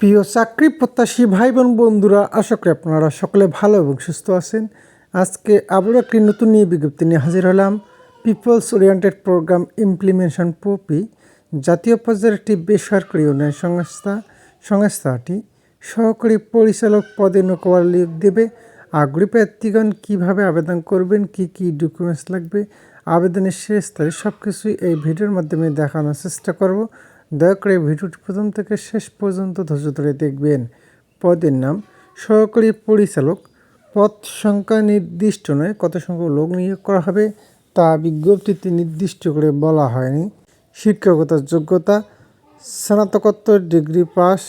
প্রিয় চাকরি প্রত্যাশী ভাই বোন বন্ধুরা, আশা করি আপনারা সকলে ভালো এবং সুস্থ আছেন। আজকে আবারও একটি নতুন নিয়ে বিজ্ঞপ্তি নিয়ে হাজির হলাম। Peoples oriented program implementation POPI জাতীয় পর্যায়ের একটি বেসরকারি উন্নয়ন সংস্থা, সংস্থাটি সহকারী পরিচালক পদে নৌকোয়ার নিয়োগ দেবে। আগ্রহী প্রার্থীগণ কীভাবে আবেদন করবেন, কি কি ডকুমেন্টস লাগবে, আবেদনের শেষ তারিখ সব কিছুই এই ভিডিওর মাধ্যমে দেখানোর চেষ্টা করব। দয়া করে ভিডিওটি প্রথম থেকে শেষ পর্যন্ত ধৈর্য ধরে দেখবেন। পদের নাম, সহকারী পরিচালক, পদ সংখ্যা নির্দিষ্ট নয়, কত সংখ্যক লোক নিয়োগ করা হবে তা বিজ্ঞপ্তিতে নির্দিষ্ট করে বলা হয়নি। শিক্ষকতার যোগ্যতা, স্নাতকোত্তর ডিগ্রি পাস,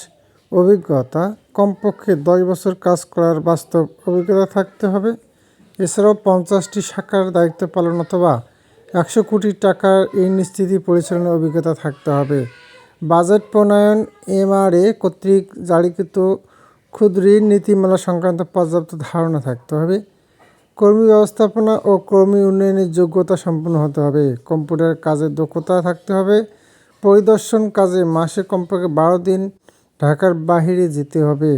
অভিজ্ঞতা, কমপক্ষে দশ বছর কাজ করার বাস্তব অভিজ্ঞতা থাকতে হবে। এছাড়াও পঞ্চাশটি শাখার দায়িত্ব পালন অথবা একশো কোটি টাকার এই নিশ্চিতি পরিচালনার অভিজ্ঞতা থাকতে হবে। বাজেট প্রণয়ন এমআরএ কর্তৃক জারিকৃত ক্ষুদ্র ঋণ নীতিমালা সংক্রান্ত পর্যাপ্ত ধারণা থাকতে হবে। কর্মী ব্যবস্থাপনা ও কর্মী উন্নয়নের যোগ্যতা সম্পন্ন হতে হবে। কম্পিউটার কাজের দক্ষতা থাকতে হবে। পরিদর্শন কাজে মাসে কমপক্ষে বারো দিন ঢাকার বাহিরে যেতে হবে।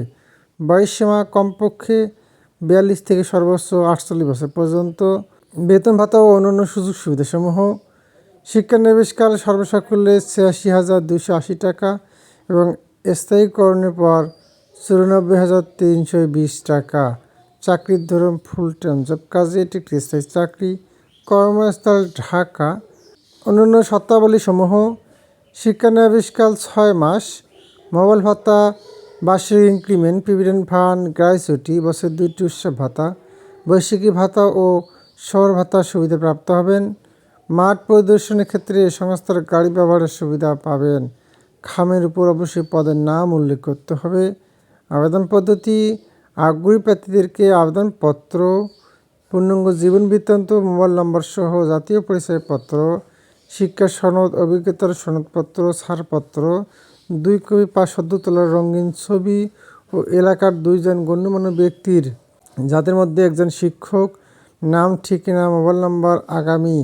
বয়সসীমা কমপক্ষে বিয়াল্লিশ থেকে সর্বোচ্চ আটচল্লিশ বছর পর্যন্ত। বেতন ভাতা ও অন্যান্য সুযোগ সুবিধাসমূহ। শিক্ষানবিশকাল সর্বসাকুল্যে ছিয়াশি হাজার দুশো আশি টাকা এবং স্থায়ীকরণের পর চুরানব্বই হাজার তিনশো বিশ টাকা। চাকরির ধরন ফুল টাইম জব কাজে এটি একটি স্থায়ী চাকরি। কর্মস্থল ঢাকা। অন্যান্য শর্তাবলীসমূহ। শিক্ষানবিশকাল ছয় মাস। মোবাইল ভাতা, বার্ষিক ইনক্রিমেন্ট, প্রিভিডেন্ট ফান্ড গ্রাইচুটি বছর দুইটি উৎসব ভাতা বৈশাখী ভাতা ও শহর ভাতা সুবিধা প্রাপ্ত হবেন। মাঠ পরিদর্শনের ক্ষেত্রে এ সংস্থার গাড়ি ব্যবহারের সুবিধা পাবেন। খামের উপর অবশ্যই পদের নাম উল্লেখ করতে হবে। আবেদন পদ্ধতি, আগ্রহী প্রার্থীদেরকে আবেদনপত্র, পূর্ণাঙ্গ জীবন বৃত্তান্ত, মোবাইল নম্বর সহ জাতীয় পরিচয়পত্র, শিক্ষা সনদ, অভিজ্ঞতার সনদপত্র, ছাড়পত্র, দুই কপি পাঁচ সদ্য তোলার রঙিন ছবি ও এলাকার দুইজন গণ্যমান্য ব্যক্তির। যাদের মধ্যে একজন শিক্ষক, নাম, ঠিকানা, মোবাইল নম্বর, আগামী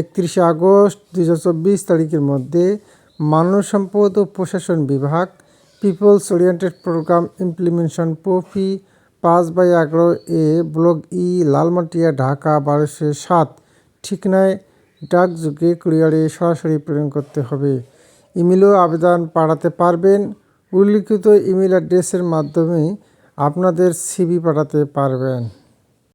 একত্রিশে আগস্ট দু হাজার চব্বিশ তারিখের মধ্যে মানব সম্পদ ও প্রশাসন বিভাগ, people's oriented programme implementation POPI, পাঁচ বাই এগারো A block E, Lalmatia, Dhaka, বারোশো সাত ঠিকানায় ডাকযোগে কুরিয়ারে সরাসরি প্রেরণ করতে হবে। ইমেলও আবেদন পাঠাতে পারবেন। উল্লিখিত ইমেল অ্যাড্রেসের মাধ্যমে আপনাদের সিবি পাঠাতে পারবেন।